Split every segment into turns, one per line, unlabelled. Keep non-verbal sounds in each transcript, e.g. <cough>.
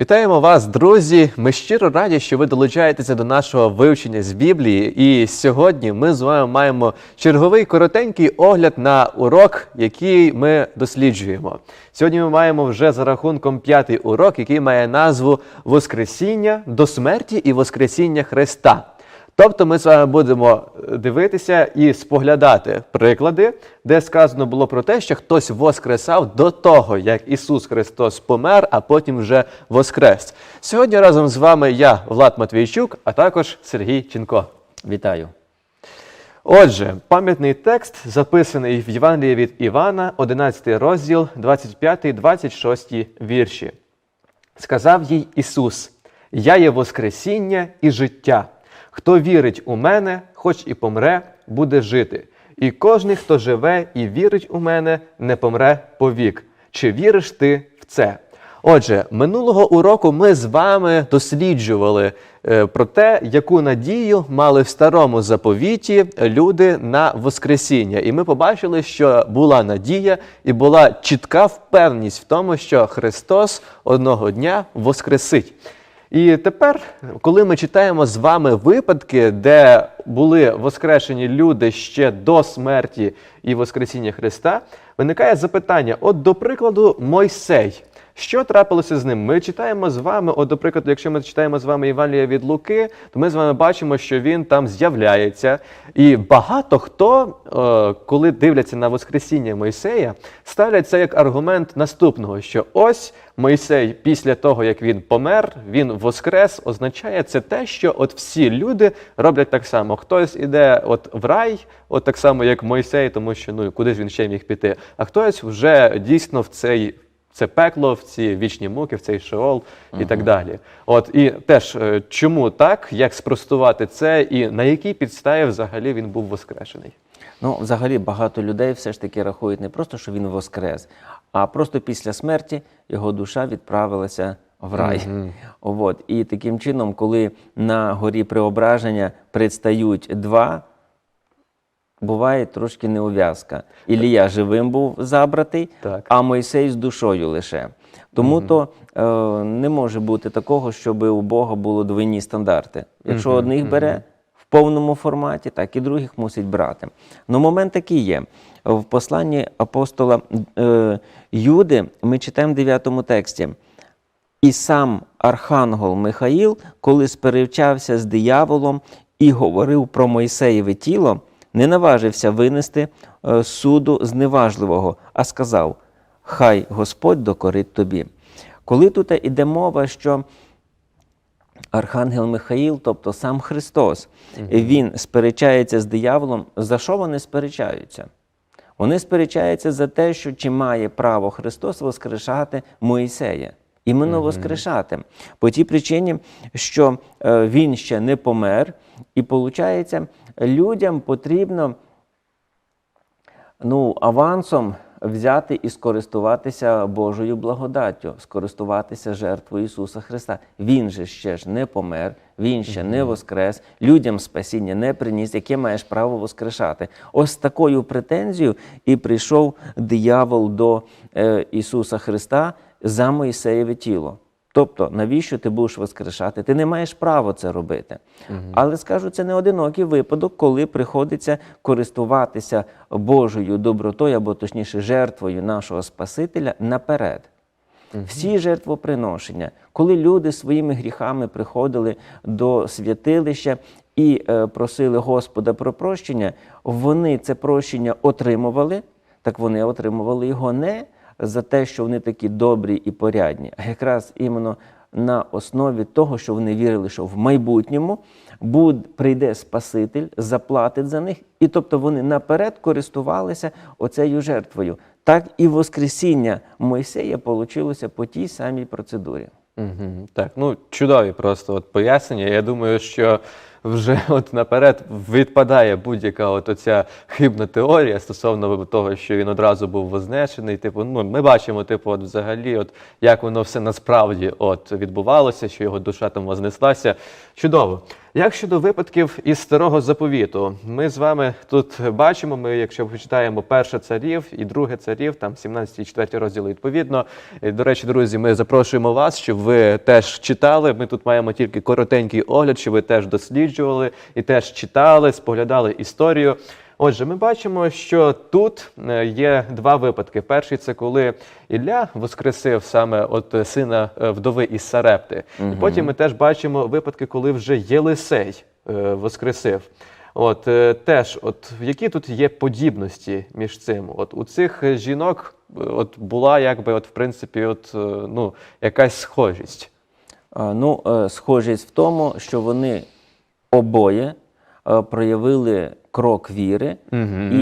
Вітаємо вас, друзі! Ми щиро раді, що ви долучаєтеся до нашого вивчення з Біблії. І сьогодні ми з вами маємо черговий коротенький огляд на урок, який ми досліджуємо. Сьогодні ми маємо вже за рахунком п'ятий урок, який має назву Воскресіння до смерті і Воскресіння Христа. Тобто ми з вами будемо дивитися і споглядати приклади, де сказано було про те, що хтось воскресав до того, як Ісус Христос помер, а потім вже воскрес. Сьогодні разом з вами я, Влад Матвійчук, а також Сергій Ченко.
Вітаю.
Отже, пам'ятний текст записаний в Євангелії від Івана, 11 розділ, 25-26 вірші. Сказав їй Ісус: Я є Воскресіння і життя. Хто вірить у мене, хоч і помре, буде жити. І кожний, хто живе і вірить у мене, не помре повік. Чи віриш ти в це? Отже, минулого уроку ми з вами досліджували е, про те, яку надію мали в старому заповіті люди на Воскресіння. І ми побачили, що була надія і була чітка впевненість в тому, що Христос одного дня воскресить. І тепер, коли ми читаємо з вами випадки, де були воскрешені люди ще до смерті і Воскресіння Христа, виникає запитання: от, до прикладу, Мойсей. Що трапилося з ним? Ми читаємо з вами, от, до прикладу, якщо ми читаємо з вами Євангелія від Луки, то ми з вами бачимо, що він там з'являється. І багато хто, е, коли дивляться на Воскресіння Мойсея, ставлять це як аргумент наступного: що ось Мойсей, після того як він помер, він воскрес, означає це те, що от всі люди роблять так само. Хтось іде от в рай, от так само, як Мойсей, тому що ну куди ж він ще міг піти, а хтось вже дійсно в цей. Це пекло, в ці вічні муки, в цей шеол і так далі. От і теж е, чому так, як спростувати це, і на якій підставі взагалі він був воскрешений?
Ну, взагалі, багато людей все ж таки рахують не просто, що він воскрес, а просто після смерті його душа відправилася в рай. От. І таким чином, коли на горі преображення предстають два, буває трошки неув'язка. Ілія живим був забратий,
Так.
а Мойсей з душою лише. Тому то е, не може бути такого, щоб у Бога було двойні стандарти. Якщо одних бере в повному форматі, так і других мусить брати. Ну, момент такий є. В посланні апостола е, Юди ми читаємо в 9 тексті. І сам архангел Михаїл, коли сперечався з дияволом і говорив про Мойсеєве тіло, не наважився винести е, суду зневажливого, а сказав: Хай Господь докорить тобі. Коли тут іде мова, що Архангел Михаїл, тобто сам Христос, він сперечається з дияволом, за що вони сперечаються? Вони сперечаються за те, що чи має право Христос воскрешати Моїсея. Іменно воскрешати. По тій причині, що е, він ще не помер, і виходить, людям потрібно ну, авансом взяти і скористуватися Божою благодаттю, скористуватися жертвою Ісуса Христа. Він же ще ж не помер, Він ще не воскрес, людям спасіння не приніс, яке маєш право воскрешати. Ось такою претензією і прийшов диявол до е, Ісуса Христа за Моїсеєве тіло. Тобто, навіщо ти будеш воскрешати? Ти не маєш права це робити. Але скажу, це не одинокий випадок, коли приходиться користуватися Божою добротою, або точніше, жертвою нашого Спасителя наперед. Всі жертвоприношення, коли люди своїми гріхами приходили до святилища і е, просили Господа про прощення, вони це прощення отримували, так вони отримували його не за те, що вони такі добрі і порядні, а якраз іменно на основі того, що вони вірили, що в майбутньому буд, прийде Спаситель, заплатить за них, і тобто вони наперед користувалися оцею жертвою. Так і Воскресіння Мойсея вийшло по тій самій процедурі.
Угу, так, ну чудові просто от пояснення. Я думаю, що вже <laughs> от наперед відпадає будь-яка от оця хибна теорія стосовно того, що він одразу був вознесений. Типу, ну ми бачимо, типу, от взагалі, от як воно все насправді от відбувалося, що його душа там вознеслася. Чудово. Як щодо випадків із старого заповіту, ми з вами тут бачимо. Ми, якщо почитаємо перше царів і друге царів, там 17 і 4 розділи відповідно. До речі, друзі, ми запрошуємо вас, щоб ви теж читали. Ми тут маємо тільки коротенький огляд, щоб ви теж досліджували і теж читали, споглядали історію. Отже, ми бачимо, що тут е, є два випадки. Перший це коли Ілля воскресив саме от сина е, вдови із Сарепти. І потім ми теж бачимо випадки, коли вже Єлисей е, воскресив. От теж, от які тут є подібності між цим? От у цих жінок от була якби, от в принципі, от ну якась схожість.
Ну, схожість в тому, що вони обоє е, проявили крок віри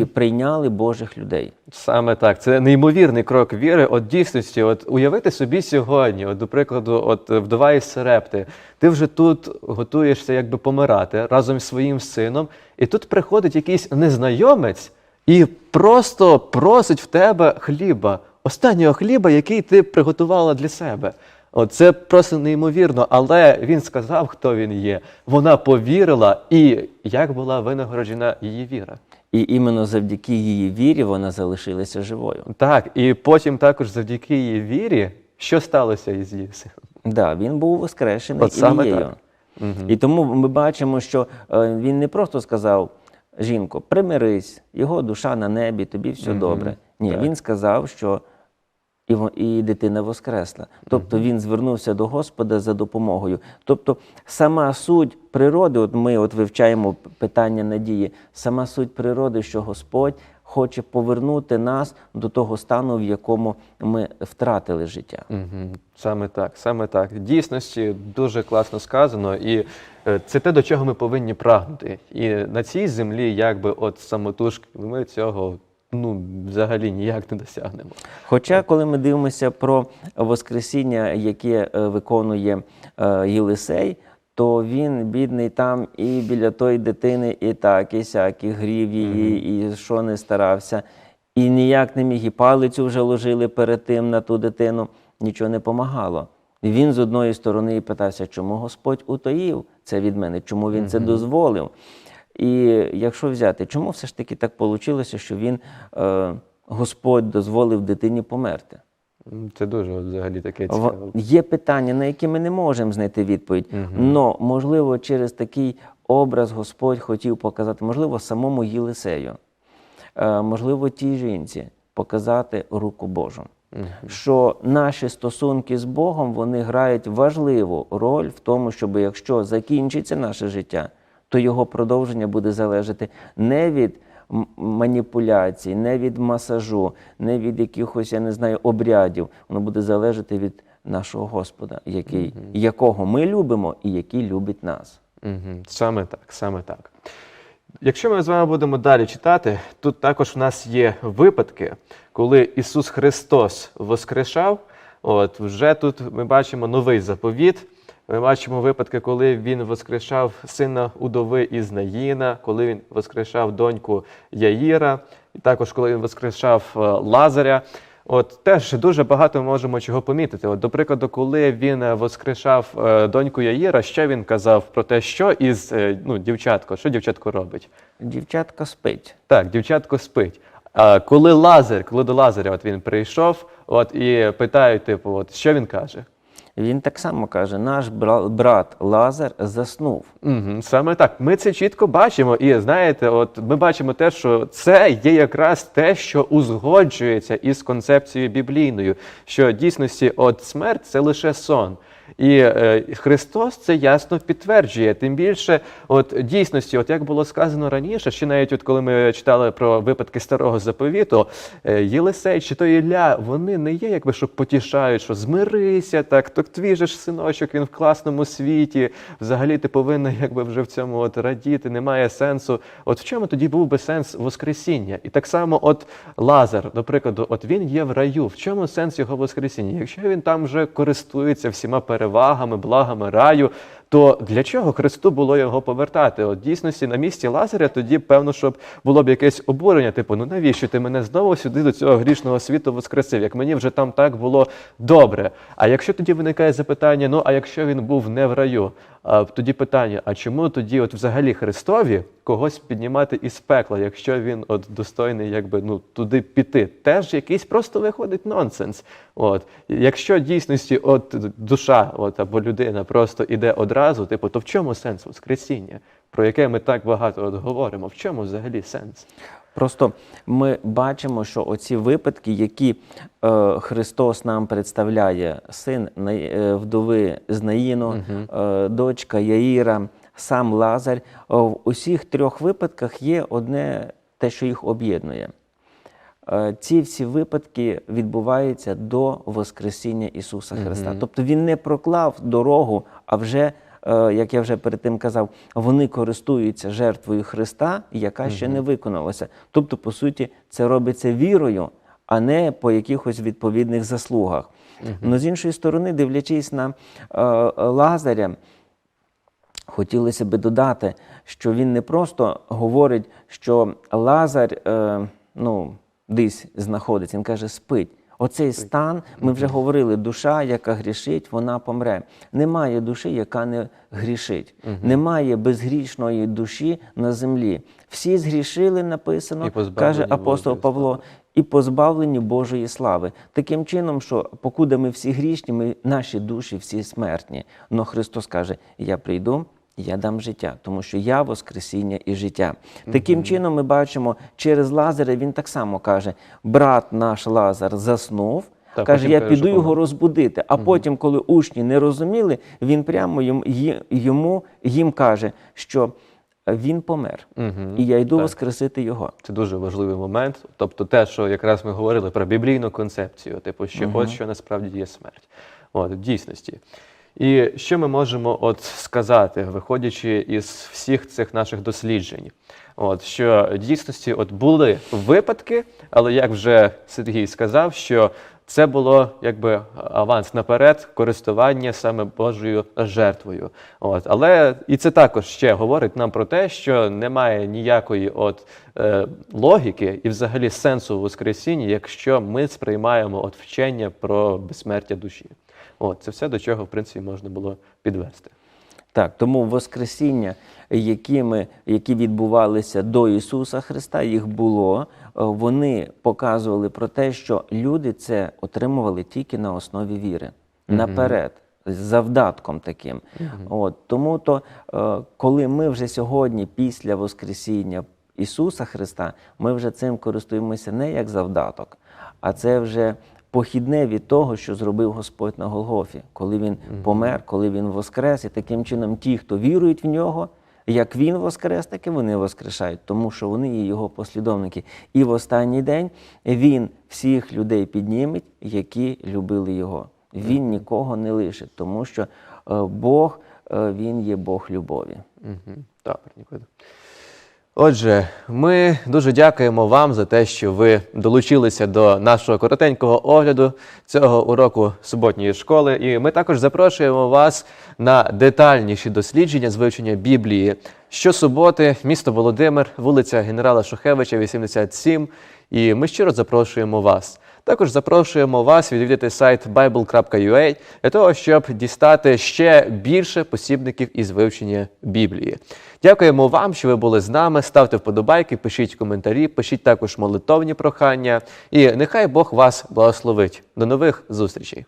і прийняли Божих людей.
Саме так, це неймовірний крок віри. От дійсності, от уявити собі сьогодні, от до прикладу, от вдова із Серепти, ти вже тут готуєшся якби помирати разом з своїм сином, і тут приходить якийсь незнайомець і просто просить в тебе хліба, останнього хліба, який ти приготувала для себе. Це просто неймовірно, але він сказав, хто він є. Вона повірила, і як була винагороджена її віра.
І іменно завдяки її вірі вона залишилася живою.
Так, і потім також завдяки її вірі, що сталося із її сином.
Да, він був воскрешений
От саме
Ілією.
так.
І тому ми бачимо, що е, він не просто сказав: жінко, примирись, його душа на небі, тобі все добре. Ні,
Так.
він сказав, що і, і дитина воскресла. Тобто він звернувся до Господа за допомогою. Тобто, сама суть природи, от ми от вивчаємо питання надії, сама суть природи, що Господь хоче повернути нас до того стану, в якому ми втратили життя.
Угу. Саме так, саме так. В дійсності дуже класно сказано, і е, це те, до чого ми повинні прагнути. І на цій землі, якби от самотужки, ми цього ну, взагалі ніяк не досягнемо.
Хоча, коли ми дивимося про Воскресіння, яке е, виконує е, Єлисей, то він, бідний, там і біля тої дитини, і так, і сяк, і грів її, і що не старався, і ніяк не міг, і палицю вже ложили перед тим на ту дитину, нічого не помагало. І він з одної сторони і питався, чому Господь утаїв це від мене, чому він це дозволив. І якщо взяти, чому все ж таки так вийшло, що він, е, Господь дозволив дитині померти?
Це дуже от, взагалі таке цікаве.
Є питання, на які ми не можемо знайти відповідь. Но, можливо, через такий образ Господь хотів показати, можливо, самому Єлисею, е, можливо, тій жінці показати руку Божу. Що наші стосунки з Богом вони грають важливу роль в тому, щоб якщо закінчиться наше життя, то його продовження буде залежати не від маніпуляцій, не від масажу, не від якихось, я не знаю, обрядів. Воно буде залежати від нашого Господа, який, якого ми любимо і який любить нас.
Угу. Саме так, саме так. Якщо ми з вами будемо далі читати, тут також в нас є випадки, коли Ісус Христос воскрешав. От вже тут ми бачимо новий заповіт. Ми бачимо випадки, коли він воскрешав сина удови із Наїна, коли він воскрешав доньку Яїра, і також коли він воскрешав е, Лазаря. От теж дуже багато можемо чого помітити. От, до прикладу, коли він е, воскрешав е, доньку Яїра, що він казав про те, що із ну, дівчатко, що дівчатко робить?
Дівчатка спить.
Так, дівчатко спить. А коли Лазар, коли до Лазаря от він прийшов, от і питають, типу, от що він каже?
Він так само каже: наш бра- брат Лазар заснув.
Угу, саме так. Ми це чітко бачимо. І знаєте, от ми бачимо те, що це є якраз те, що узгоджується із концепцією біблійною, що дійсності от смерть це лише сон. І е, Христос це ясно підтверджує. Тим більше, от дійсності, от як було сказано раніше, ще навіть от коли ми читали про випадки старого заповіту, е, Єлисей чи то Ілля, вони не є, якби що потішають, що змирися, так, то твій же ж синочок, він в класному світі. Взагалі ти повинна якби вже в цьому от радіти, немає сенсу. От в чому тоді був би сенс Воскресіння? І так само, от Лазар, до прикладу, от він є в раю. В чому сенс його Воскресіння? Якщо він там вже користується всіма перевагами, благами раю, то для чого Христу було його повертати? От дійсності на місці Лазаря тоді, певно, щоб було б якесь обурення, типу, ну навіщо ти мене знову сюди до цього грішного світу воскресив? Як мені вже там так було добре. А якщо тоді виникає запитання, ну а якщо він був не в раю? Тоді питання: а чому тоді, от взагалі Христові когось піднімати із пекла, якщо він от достойний, якби ну туди піти? Теж якийсь просто виходить нонсенс. От якщо дійсності, от душа, от або людина просто іде одразу, типу, то в чому сенс Воскресіння, про яке ми так багато от говоримо? В чому взагалі сенс?
Просто ми бачимо, що оці випадки, які е, Христос нам представляє, син е, вдови з Наїну, е, дочка Яїра, сам Лазар, в усіх трьох випадках є одне те, що їх об'єднує. Е, Ці всі випадки відбуваються до Воскресіння Ісуса Христа. Тобто Він не проклав дорогу, а вже, е, як я вже перед тим казав, вони користуються жертвою Христа, яка ще не виконалася. Тобто, по суті, це робиться вірою, а не по якихось відповідних заслугах. Ну, з іншої сторони, дивлячись на е, Лазаря, Хотілося би додати, що він не просто говорить, що Лазар е, ну, десь знаходиться, він каже, спить. Оцей стан, ми вже говорили, душа, яка грішить, вона помре. Немає душі, яка не грішить. Немає безгрішної душі на землі. Всі згрішили, написано, каже апостол
Божої
Павло, і позбавлені Божої слави. Таким чином, що покуди ми всі грішні, ми, наші душі всі смертні. Но Христос каже: Я прийду. Я дам життя, тому що я Воскресіння і життя. Таким чином, ми бачимо, через Лазаря він так само каже: брат наш Лазар заснув,
Та
каже, я піду його розбудити. А потім, коли учні не розуміли, він прямо їм, ї- йому їм каже, що він помер, і я йду воскресити його.
Це дуже важливий момент. Тобто, те, що якраз ми говорили про біблійну концепцію, типу, що от що насправді є смерть. От, в дійсності. І що ми можемо от сказати, виходячи із всіх цих наших досліджень? От, що в дійсності от були випадки, але як вже Сергій сказав, що це було якби аванс наперед користування саме Божою жертвою. От. Але і це також ще говорить нам про те, що немає ніякої от, е, логіки і взагалі сенсу в Воскресінні, якщо ми сприймаємо от вчення про безсмертя душі. От, це все до чого, в принципі, можна було підвести.
Так, тому Воскресіння, які, ми, які відбувалися до Ісуса Христа, їх було. Е, Вони показували про те, що люди це отримували тільки на основі віри. Наперед, з завдатком таким. От, тому то, е, коли ми вже сьогодні, після Воскресіння Ісуса Христа, ми вже цим користуємося не як завдаток, а це вже похідне від того, що зробив Господь на Голгофі, коли він помер, коли він воскрес, і таким чином ті, хто вірують в нього, як він воскрес, так і вони воскрешають, тому що вони є його послідовники. І в останній день він всіх людей підніметь, які любили його. Він нікого не лишить, тому що е, Бог е, він є Бог любові.
Угу. Добре, Ніколя. Отже, ми дуже дякуємо вам за те, що ви долучилися до нашого коротенького огляду цього уроку суботньої школи. І ми також запрошуємо вас на детальніші дослідження з вивчення Біблії. Щосуботи, місто Володимир, вулиця генерала Шухевича, 87. І ми щиро запрошуємо вас. Також запрошуємо вас відвідати сайт bible.ua для того, щоб дістати ще більше посібників із вивчення Біблії. Дякуємо вам, що ви були з нами. Ставте вподобайки, пишіть коментарі, пишіть також молитовні прохання. І нехай Бог вас благословить. До нових зустрічей!